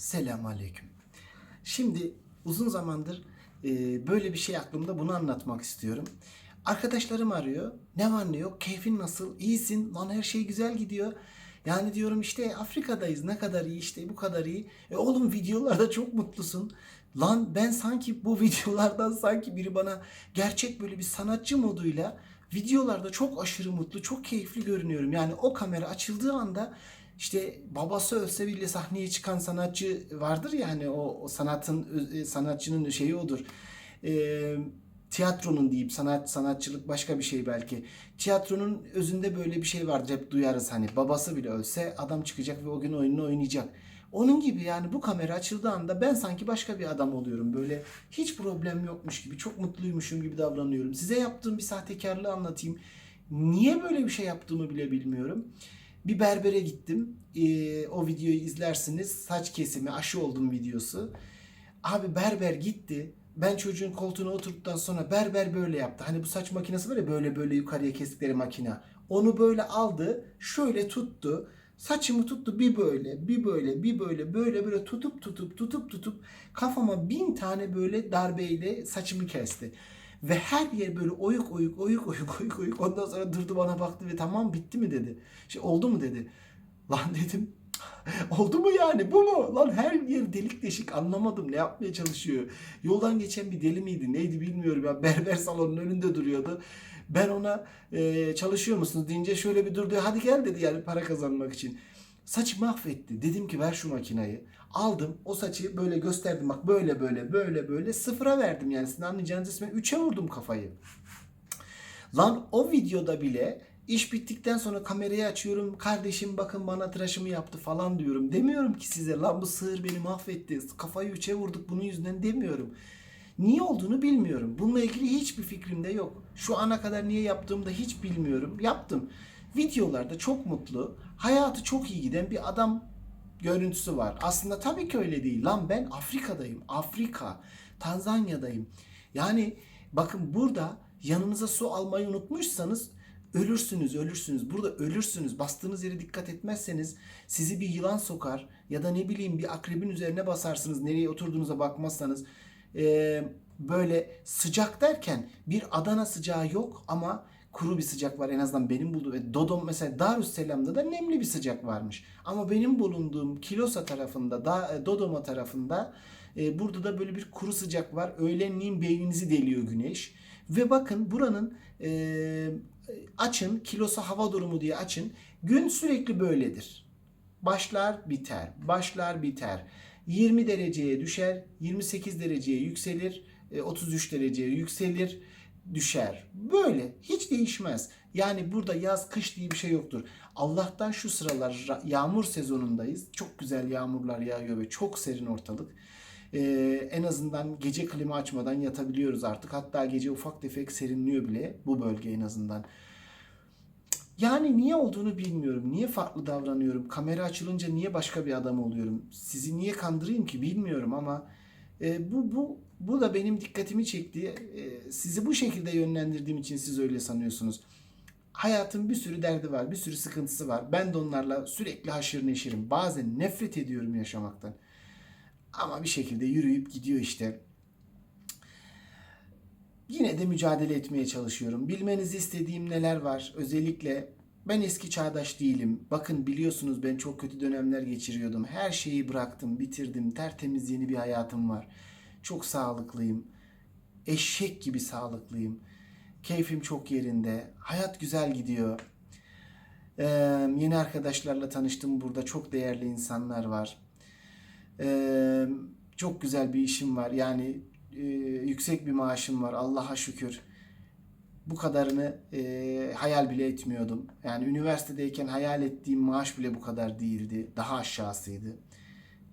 Selamun Aleyküm. Şimdi uzun zamandır e, böyle bir şey aklımda bunu anlatmak istiyorum. Arkadaşlarım arıyor. Ne var ne yok? Keyfin nasıl? İyisin? Lan her şey güzel gidiyor. Yani diyorum işte Afrika'dayız. Ne kadar iyi işte bu kadar iyi. E oğlum videolarda çok mutlusun. Lan ben sanki bu videolardan sanki biri bana gerçek böyle bir sanatçı moduyla videolarda çok aşırı mutlu, çok keyifli görünüyorum. Yani o kamera açıldığı anda işte babası ölse bile sahneye çıkan sanatçı vardır ya hani o, o sanatın ö- sanatçının şeyi odur. Ee, tiyatronun diyeyim sanat sanatçılık başka bir şey belki. Tiyatronun özünde böyle bir şey vardır hep duyarız hani babası bile ölse adam çıkacak ve o gün oyununu oynayacak. Onun gibi yani bu kamera açıldığı anda ben sanki başka bir adam oluyorum. Böyle hiç problem yokmuş gibi, çok mutluymuşum gibi davranıyorum. Size yaptığım bir sahtekarlığı anlatayım. Niye böyle bir şey yaptığımı bile bilmiyorum. Bir berbere gittim. Ee, o videoyu izlersiniz. Saç kesimi, aşı oldum videosu. Abi berber gitti. Ben çocuğun koltuğuna oturduktan sonra berber böyle yaptı. Hani bu saç makinesi var ya böyle böyle yukarıya kestikleri makine. Onu böyle aldı, şöyle tuttu. Saçımı tuttu bir böyle, bir böyle, bir böyle, böyle böyle tutup tutup tutup tutup kafama bin tane böyle darbeyle saçımı kesti. Ve her yer böyle oyuk oyuk oyuk oyuk oyuk oyuk. Ondan sonra durdu bana baktı ve tamam bitti mi dedi. Şey oldu mu dedi. Lan dedim oldu mu yani bu mu? Lan her yer delik deşik anlamadım ne yapmaya çalışıyor. Yoldan geçen bir deli miydi neydi bilmiyorum ya berber salonunun önünde duruyordu. Ben ona e, çalışıyor musunuz deyince şöyle bir durdu. Hadi gel dedi yani para kazanmak için. Saçı mahvetti. Dedim ki ver şu makinayı. Aldım o saçı böyle gösterdim bak böyle böyle böyle böyle sıfıra verdim yani sizin anlayacağınız ismi 3'e vurdum kafayı. Lan o videoda bile iş bittikten sonra kamerayı açıyorum. Kardeşim bakın bana tıraşımı yaptı falan diyorum. Demiyorum ki size lan bu sığır beni mahvetti. Kafayı üçe vurduk bunun yüzünden demiyorum. Niye olduğunu bilmiyorum. Bununla ilgili hiçbir fikrim de yok. Şu ana kadar niye yaptığımı da hiç bilmiyorum. Yaptım. Videolarda çok mutlu, hayatı çok iyi giden bir adam görüntüsü var. Aslında tabii ki öyle değil. Lan ben Afrika'dayım. Afrika. Tanzanya'dayım. Yani bakın burada yanınıza su almayı unutmuşsanız ölürsünüz, ölürsünüz. Burada ölürsünüz. Bastığınız yere dikkat etmezseniz sizi bir yılan sokar ya da ne bileyim bir akrebin üzerine basarsınız. Nereye oturduğunuza bakmazsanız Ee, böyle sıcak derken bir Adana sıcağı yok ama kuru bir sıcak var en azından benim bulduğum. E, Dodom mesela Darüsselam'da da nemli bir sıcak varmış. Ama benim bulunduğum Kilosa tarafında, da, e, Dodoma tarafında e, burada da böyle bir kuru sıcak var. Öğlenliğin beyninizi deliyor güneş. Ve bakın buranın e, açın Kilosa hava durumu diye açın. Gün sürekli böyledir. Başlar biter, başlar biter. 20 dereceye düşer, 28 dereceye yükselir, e, 33 dereceye yükselir, düşer. Böyle hiç değişmez. Yani burada yaz kış diye bir şey yoktur. Allah'tan şu sıralar ra- yağmur sezonundayız. Çok güzel yağmurlar yağıyor ve çok serin ortalık. Ee, en azından gece klima açmadan yatabiliyoruz artık. Hatta gece ufak tefek serinliyor bile bu bölge en azından. Yani niye olduğunu bilmiyorum. Niye farklı davranıyorum? Kamera açılınca niye başka bir adam oluyorum? Sizi niye kandırayım ki bilmiyorum ama e, bu bu bu da benim dikkatimi çekti. E, sizi bu şekilde yönlendirdiğim için siz öyle sanıyorsunuz. Hayatın bir sürü derdi var, bir sürü sıkıntısı var. Ben de onlarla sürekli haşır neşirim. Bazen nefret ediyorum yaşamaktan. Ama bir şekilde yürüyüp gidiyor işte. Yine de mücadele etmeye çalışıyorum. Bilmenizi istediğim neler var. Özellikle ben eski çağdaş değilim. Bakın biliyorsunuz ben çok kötü dönemler geçiriyordum. Her şeyi bıraktım, bitirdim. Tertemiz yeni bir hayatım var. Çok sağlıklıyım. Eşek gibi sağlıklıyım. Keyfim çok yerinde. Hayat güzel gidiyor. Ee, yeni arkadaşlarla tanıştım burada. Çok değerli insanlar var. Ee, çok güzel bir işim var. Yani e, yüksek bir maaşım var. Allah'a şükür. Bu kadarını e, hayal bile etmiyordum. Yani üniversitedeyken hayal ettiğim maaş bile bu kadar değildi. Daha aşağısıydı.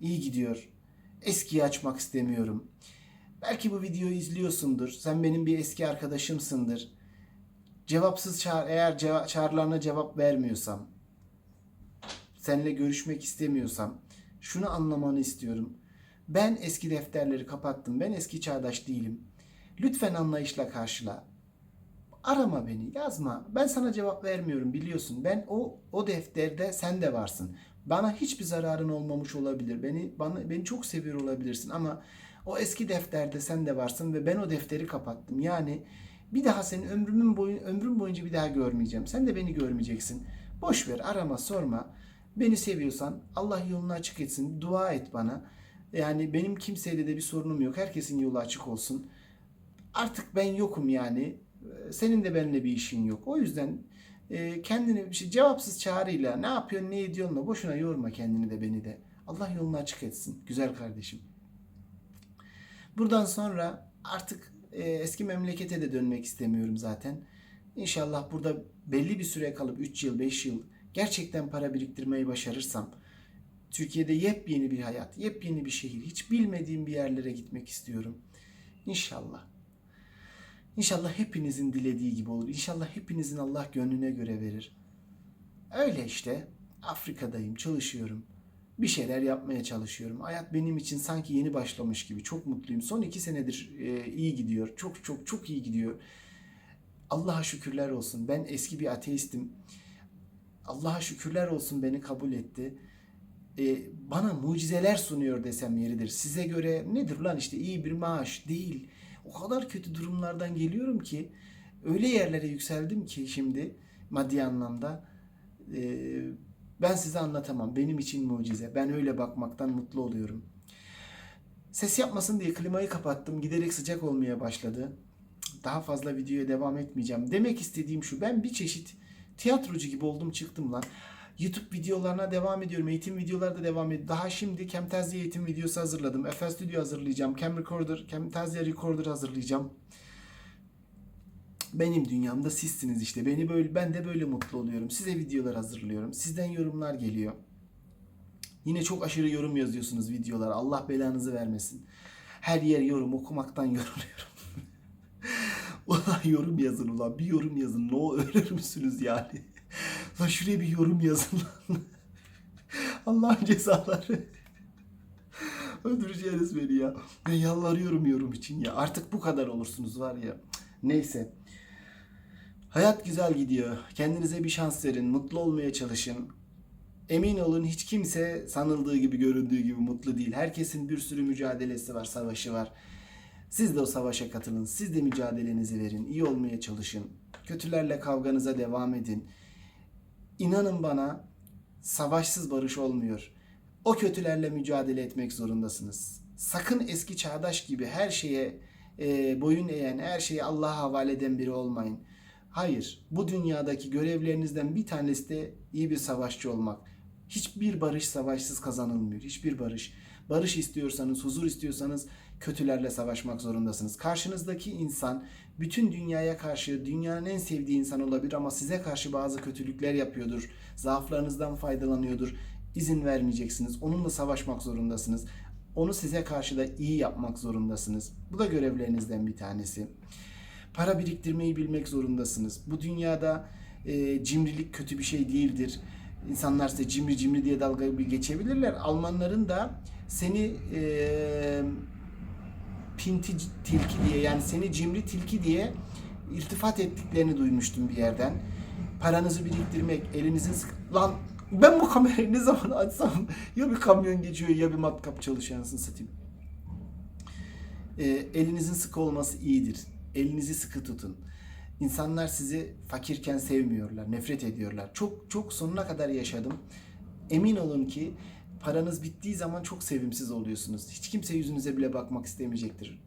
İyi gidiyor. Eskiyi açmak istemiyorum. Belki bu videoyu izliyorsundur. Sen benim bir eski arkadaşımsındır. Cevapsız çağır, eğer ceva- çağrılarına cevap vermiyorsam, seninle görüşmek istemiyorsam şunu anlamanı istiyorum. Ben eski defterleri kapattım. Ben eski çağdaş değilim. Lütfen anlayışla karşıla. Arama beni, yazma. Ben sana cevap vermiyorum biliyorsun. Ben o o defterde sen de varsın. Bana hiçbir zararın olmamış olabilir. Beni bana beni çok seviyor olabilirsin ama o eski defterde sen de varsın ve ben o defteri kapattım. Yani bir daha seni ömrümün boyu ömrüm boyunca bir daha görmeyeceğim. Sen de beni görmeyeceksin. Boş ver, arama, sorma. Beni seviyorsan Allah yolunu açık etsin. Dua et bana. Yani benim kimseyle de bir sorunum yok. Herkesin yolu açık olsun. Artık ben yokum yani. Ee, Senin de benimle bir işin yok. O yüzden e, kendini bir şey cevapsız çağrıyla ne yapıyorsun ne ediyorsun boşuna yorma kendini de beni de. Allah yolunu açık etsin güzel kardeşim. Buradan sonra artık e, eski memlekete de dönmek istemiyorum zaten. İnşallah burada belli bir süre kalıp 3 yıl 5 yıl gerçekten para biriktirmeyi başarırsam Türkiye'de yepyeni bir hayat, yepyeni bir şehir, hiç bilmediğim bir yerlere gitmek istiyorum. İnşallah. İnşallah hepinizin dilediği gibi olur. İnşallah hepinizin Allah gönlüne göre verir. Öyle işte. Afrika'dayım, çalışıyorum. Bir şeyler yapmaya çalışıyorum. Hayat benim için sanki yeni başlamış gibi. Çok mutluyum. Son iki senedir e, iyi gidiyor. Çok çok çok iyi gidiyor. Allah'a şükürler olsun. Ben eski bir ateistim. Allah'a şükürler olsun beni kabul etti. E, bana mucizeler sunuyor desem yeridir. Size göre nedir lan işte iyi bir maaş değil. O kadar kötü durumlardan geliyorum ki öyle yerlere yükseldim ki şimdi maddi anlamda e, ben size anlatamam. Benim için mucize. Ben öyle bakmaktan mutlu oluyorum. Ses yapmasın diye klimayı kapattım. Giderek sıcak olmaya başladı. Daha fazla videoya devam etmeyeceğim. Demek istediğim şu. Ben bir çeşit tiyatrocu gibi oldum çıktım lan. YouTube videolarına devam ediyorum. Eğitim videoları da devam ediyor. Daha şimdi Camtasia eğitim videosu hazırladım. FL Studio hazırlayacağım. Cam Recorder, Camtasia Recorder hazırlayacağım. Benim dünyamda sizsiniz işte. Beni böyle ben de böyle mutlu oluyorum. Size videolar hazırlıyorum. Sizden yorumlar geliyor. Yine çok aşırı yorum yazıyorsunuz videolar. Allah belanızı vermesin. Her yer yorum okumaktan yoruluyorum. ulan yorum yazın ulan. Bir yorum yazın. Ne o ölür müsünüz yani? Lan şuraya bir yorum yazın lan. Allah'ın cezaları. Öldüreceğiniz beni ya. Ben yalvarıyorum yorum için ya. Artık bu kadar olursunuz var ya. Neyse. Hayat güzel gidiyor. Kendinize bir şans verin. Mutlu olmaya çalışın. Emin olun hiç kimse sanıldığı gibi göründüğü gibi mutlu değil. Herkesin bir sürü mücadelesi var, savaşı var. Siz de o savaşa katılın. Siz de mücadelenizi verin. İyi olmaya çalışın. Kötülerle kavganıza devam edin. İnanın bana savaşsız barış olmuyor. O kötülerle mücadele etmek zorundasınız. Sakın eski çağdaş gibi her şeye e, boyun eğen, her şeyi Allah'a havale eden biri olmayın. Hayır, bu dünyadaki görevlerinizden bir tanesi de iyi bir savaşçı olmak. Hiçbir barış savaşsız kazanılmıyor. Hiçbir barış. Barış istiyorsanız, huzur istiyorsanız kötülerle savaşmak zorundasınız. Karşınızdaki insan bütün dünyaya karşı dünyanın en sevdiği insan olabilir ama size karşı bazı kötülükler yapıyordur. Zaaflarınızdan faydalanıyordur. İzin vermeyeceksiniz. Onunla savaşmak zorundasınız. Onu size karşı da iyi yapmak zorundasınız. Bu da görevlerinizden bir tanesi. Para biriktirmeyi bilmek zorundasınız. Bu dünyada e, cimrilik kötü bir şey değildir. İnsanlar size cimri cimri diye dalga bir geçebilirler. Almanların da seni e, pinti tilki diye yani seni cimri tilki diye iltifat ettiklerini duymuştum bir yerden. Paranızı biriktirmek, elinizin sık... Lan ben bu kamerayı ne zaman açsam ya bir kamyon geçiyor ya bir matkap çalışıyor anasını satayım. E, elinizin sıkı olması iyidir. Elinizi sıkı tutun. İnsanlar sizi fakirken sevmiyorlar, nefret ediyorlar. Çok çok sonuna kadar yaşadım. Emin olun ki paranız bittiği zaman çok sevimsiz oluyorsunuz. Hiç kimse yüzünüze bile bakmak istemeyecektir.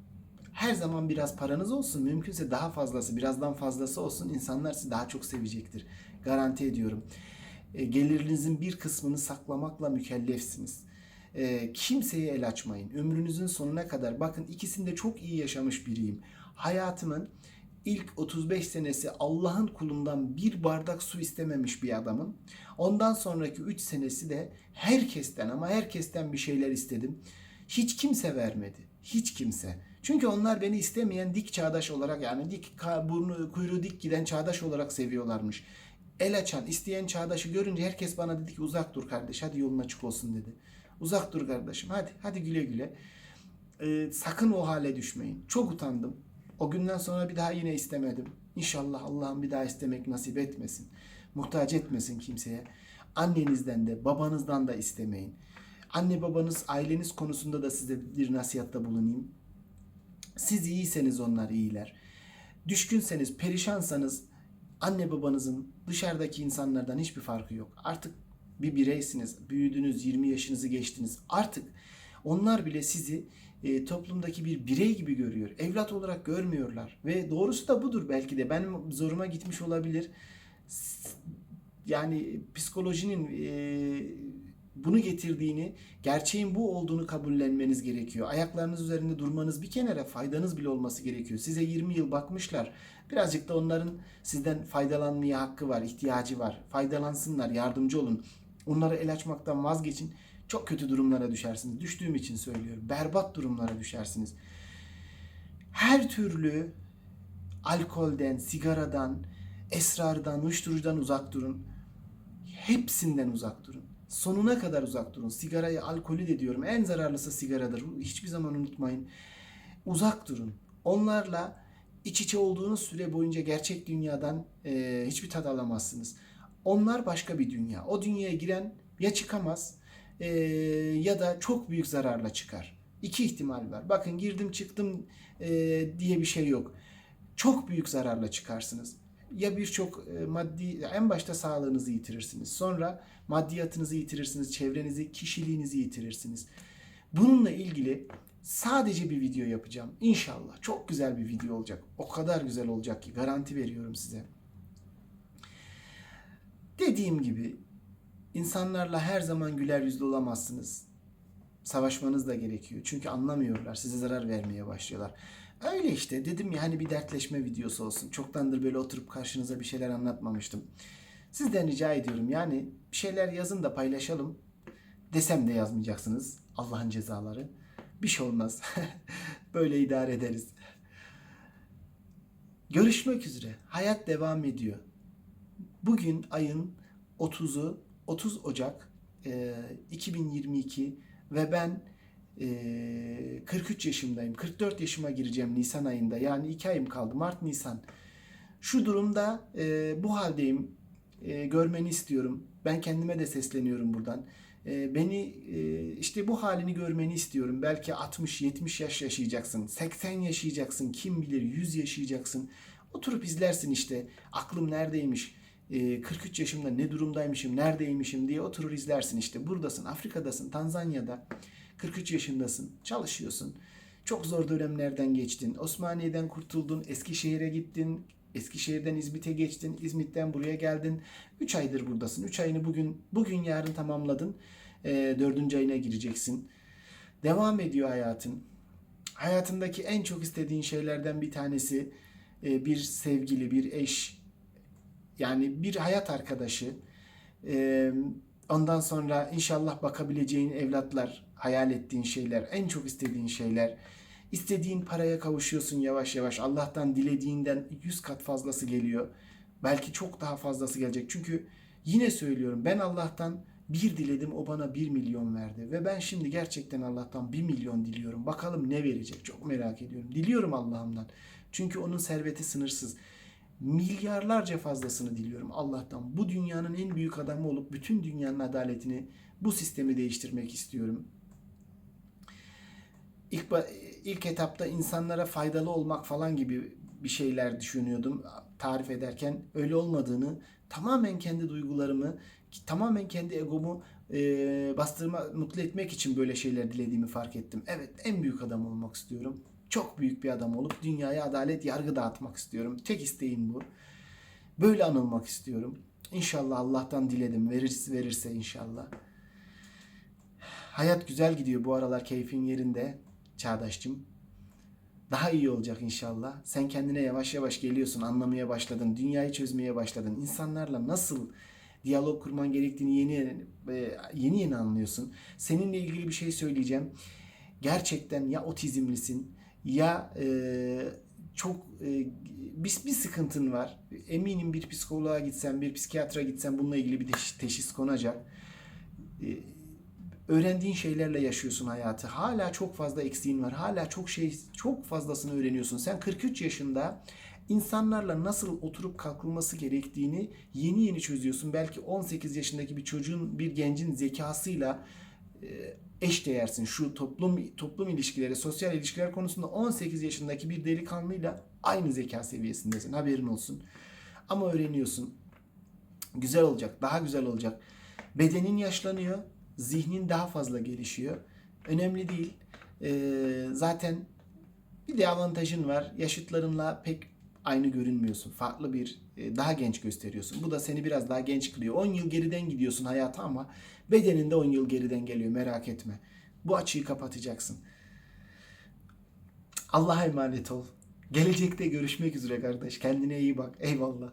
Her zaman biraz paranız olsun, mümkünse daha fazlası, birazdan fazlası olsun. İnsanlar sizi daha çok sevecektir. Garanti ediyorum. E, gelirinizin bir kısmını saklamakla mükellefsiniz. E, kimseye el açmayın. Ömrünüzün sonuna kadar bakın ikisinde çok iyi yaşamış biriyim. Hayatımın ilk 35 senesi Allah'ın kulundan bir bardak su istememiş bir adamım. Ondan sonraki 3 senesi de herkesten ama herkesten bir şeyler istedim. Hiç kimse vermedi. Hiç kimse. Çünkü onlar beni istemeyen dik çağdaş olarak yani dik burnu kuyruğu dik giden çağdaş olarak seviyorlarmış. El açan, isteyen çağdaşı görünce herkes bana dedi ki uzak dur kardeş hadi yolun açık olsun dedi. Uzak dur kardeşim hadi hadi güle güle. Ee, sakın o hale düşmeyin. Çok utandım. O günden sonra bir daha yine istemedim. İnşallah Allah'ım bir daha istemek nasip etmesin. Muhtaç etmesin kimseye. Annenizden de babanızdan da istemeyin. Anne babanız, aileniz konusunda da size bir nasihatta bulunayım. Siz iyiyseniz onlar iyiler. Düşkünseniz, perişansanız anne babanızın dışarıdaki insanlardan hiçbir farkı yok. Artık bir bireysiniz. Büyüdünüz, 20 yaşınızı geçtiniz. Artık onlar bile sizi e, toplumdaki bir birey gibi görüyor. Evlat olarak görmüyorlar. Ve doğrusu da budur belki de. Benim zoruma gitmiş olabilir. Yani psikolojinin e, bunu getirdiğini, gerçeğin bu olduğunu kabullenmeniz gerekiyor. Ayaklarınız üzerinde durmanız bir kenara faydanız bile olması gerekiyor. Size 20 yıl bakmışlar. Birazcık da onların sizden faydalanmaya hakkı var, ihtiyacı var. Faydalansınlar, yardımcı olun. Onlara el açmaktan vazgeçin. Çok kötü durumlara düşersiniz. Düştüğüm için söylüyorum. Berbat durumlara düşersiniz. Her türlü alkolden, sigaradan, esrardan, uyuşturucudan uzak durun. Hepsinden uzak durun. Sonuna kadar uzak durun. Sigarayı, alkolü de diyorum. En zararlısı sigaradır. Hiçbir zaman unutmayın. Uzak durun. Onlarla iç içe olduğunuz süre boyunca gerçek dünyadan e, hiçbir tad alamazsınız. Onlar başka bir dünya. O dünyaya giren ya çıkamaz e, ya da çok büyük zararla çıkar. İki ihtimal var. Bakın girdim çıktım e, diye bir şey yok. Çok büyük zararla çıkarsınız. Ya birçok e, maddi, en başta sağlığınızı yitirirsiniz. Sonra maddiyatınızı yitirirsiniz, çevrenizi, kişiliğinizi yitirirsiniz. Bununla ilgili sadece bir video yapacağım. İnşallah çok güzel bir video olacak. O kadar güzel olacak ki garanti veriyorum size. Dediğim gibi insanlarla her zaman güler yüzlü olamazsınız. Savaşmanız da gerekiyor. Çünkü anlamıyorlar. Size zarar vermeye başlıyorlar. Öyle işte dedim ya hani bir dertleşme videosu olsun. Çoktandır böyle oturup karşınıza bir şeyler anlatmamıştım. Sizden rica ediyorum yani bir şeyler yazın da paylaşalım. Desem de yazmayacaksınız. Allah'ın cezaları. Bir şey olmaz. böyle idare ederiz. Görüşmek üzere. Hayat devam ediyor. Bugün ayın 30'u 30 Ocak e, 2022 ve ben e, 43 yaşındayım. 44 yaşıma gireceğim Nisan ayında. Yani 2 ayım kaldı. Mart Nisan. Şu durumda e, bu haldeyim. E, görmeni istiyorum. Ben kendime de sesleniyorum buradan. E, beni e, işte bu halini görmeni istiyorum. Belki 60-70 yaş yaşayacaksın. 80 yaşayacaksın. Kim bilir 100 yaşayacaksın. Oturup izlersin işte. Aklım neredeymiş? E, 43 yaşımda ne durumdaymışım, neredeymişim diye oturur izlersin işte. Buradasın, Afrika'dasın, Tanzanya'da. 43 yaşındasın, çalışıyorsun. Çok zor dönemlerden geçtin. Osmaniye'den kurtuldun, Eskişehir'e gittin. Eskişehir'den İzmit'e geçtin. İzmit'ten buraya geldin. 3 aydır buradasın. 3 ayını bugün bugün yarın tamamladın. E, 4. ayına gireceksin. Devam ediyor hayatın. Hayatındaki en çok istediğin şeylerden bir tanesi e, bir sevgili, bir eş, yani bir hayat arkadaşı. Ee, ondan sonra inşallah bakabileceğin evlatlar, hayal ettiğin şeyler, en çok istediğin şeyler. İstediğin paraya kavuşuyorsun yavaş yavaş. Allah'tan dilediğinden 100 kat fazlası geliyor. Belki çok daha fazlası gelecek. Çünkü yine söylüyorum ben Allah'tan bir diledim o bana bir milyon verdi. Ve ben şimdi gerçekten Allah'tan bir milyon diliyorum. Bakalım ne verecek çok merak ediyorum. Diliyorum Allah'ımdan. Çünkü onun serveti sınırsız milyarlarca fazlasını diliyorum Allah'tan. Bu dünyanın en büyük adamı olup bütün dünyanın adaletini, bu sistemi değiştirmek istiyorum. İlk, ilk etapta insanlara faydalı olmak falan gibi bir şeyler düşünüyordum tarif ederken. Öyle olmadığını, tamamen kendi duygularımı, tamamen kendi egomu e, bastırma, mutlu etmek için böyle şeyler dilediğimi fark ettim. Evet, en büyük adam olmak istiyorum çok büyük bir adam olup dünyaya adalet yargı dağıtmak istiyorum. Tek isteğim bu. Böyle anılmak istiyorum. İnşallah Allah'tan diledim. Verirse, verirse inşallah. Hayat güzel gidiyor bu aralar keyfin yerinde Çağdaş'cığım. Daha iyi olacak inşallah. Sen kendine yavaş yavaş geliyorsun, anlamaya başladın, dünyayı çözmeye başladın. İnsanlarla nasıl diyalog kurman gerektiğini yeni yeni yeni anlıyorsun. Seninle ilgili bir şey söyleyeceğim. Gerçekten ya otizmlisin ya e, çok e, bir, bir sıkıntın var. Eminim bir psikoloğa gitsen, bir psikiyatra gitsen bununla ilgili bir teşhis, konacak. E, öğrendiğin şeylerle yaşıyorsun hayatı. Hala çok fazla eksiğin var. Hala çok şey çok fazlasını öğreniyorsun. Sen 43 yaşında insanlarla nasıl oturup kalkılması gerektiğini yeni yeni çözüyorsun. Belki 18 yaşındaki bir çocuğun, bir gencin zekasıyla e, eş değersin. Şu toplum toplum ilişkileri, sosyal ilişkiler konusunda 18 yaşındaki bir delikanlıyla aynı zeka seviyesindesin. Haberin olsun. Ama öğreniyorsun. Güzel olacak, daha güzel olacak. Bedenin yaşlanıyor, zihnin daha fazla gelişiyor. Önemli değil. Ee, zaten bir de avantajın var. Yaşıtlarınla pek aynı görünmüyorsun. Farklı bir, e, daha genç gösteriyorsun. Bu da seni biraz daha genç kılıyor. 10 yıl geriden gidiyorsun hayata ama bedenin de 10 yıl geriden geliyor merak etme. Bu açıyı kapatacaksın. Allah'a emanet ol. Gelecekte görüşmek üzere kardeş. Kendine iyi bak. Eyvallah.